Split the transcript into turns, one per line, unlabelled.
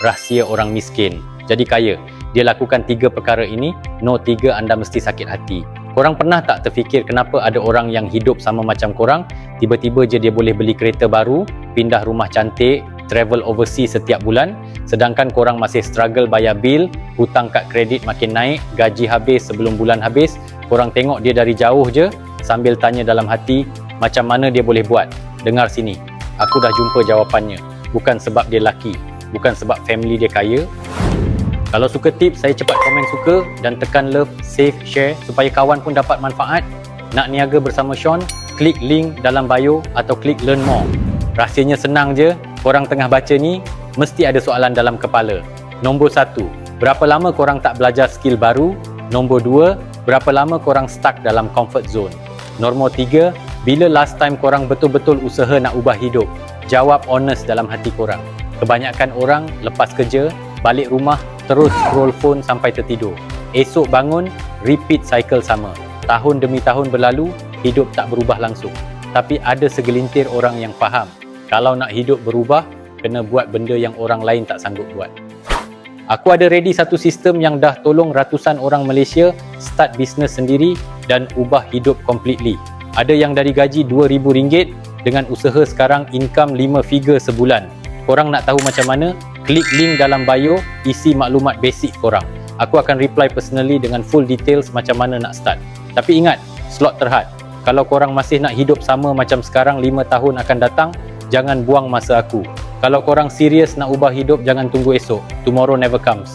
rahsia orang miskin. Jadi kaya. Dia lakukan tiga perkara ini, no tiga anda mesti sakit hati. Korang pernah tak terfikir kenapa ada orang yang hidup sama macam korang, tiba-tiba je dia boleh beli kereta baru, pindah rumah cantik, travel overseas setiap bulan, sedangkan korang masih struggle bayar bil, hutang kad kredit makin naik, gaji habis sebelum bulan habis, korang tengok dia dari jauh je sambil tanya dalam hati, macam mana dia boleh buat? Dengar sini, aku dah jumpa jawapannya. Bukan sebab dia laki, bukan sebab family dia kaya, kalau suka tips, saya cepat komen suka dan tekan love, save, share supaya kawan pun dapat manfaat. Nak niaga bersama Sean, klik link dalam bio atau klik learn more. Rahsianya senang je, korang tengah baca ni, mesti ada soalan dalam kepala. Nombor satu, berapa lama korang tak belajar skill baru? Nombor dua, berapa lama korang stuck dalam comfort zone? Nombor tiga, bila last time korang betul-betul usaha nak ubah hidup? Jawab honest dalam hati korang. Kebanyakan orang lepas kerja, balik rumah, terus scroll phone sampai tertidur. Esok bangun, repeat cycle sama. Tahun demi tahun berlalu, hidup tak berubah langsung. Tapi ada segelintir orang yang faham, kalau nak hidup berubah, kena buat benda yang orang lain tak sanggup buat. Aku ada ready satu sistem yang dah tolong ratusan orang Malaysia start bisnes sendiri dan ubah hidup completely. Ada yang dari gaji RM2,000 dengan usaha sekarang income 5 figure sebulan. Korang nak tahu macam mana? klik link dalam bio, isi maklumat basic korang. Aku akan reply personally dengan full details macam mana nak start. Tapi ingat, slot terhad. Kalau korang masih nak hidup sama macam sekarang 5 tahun akan datang, jangan buang masa aku. Kalau korang serius nak ubah hidup, jangan tunggu esok. Tomorrow never comes.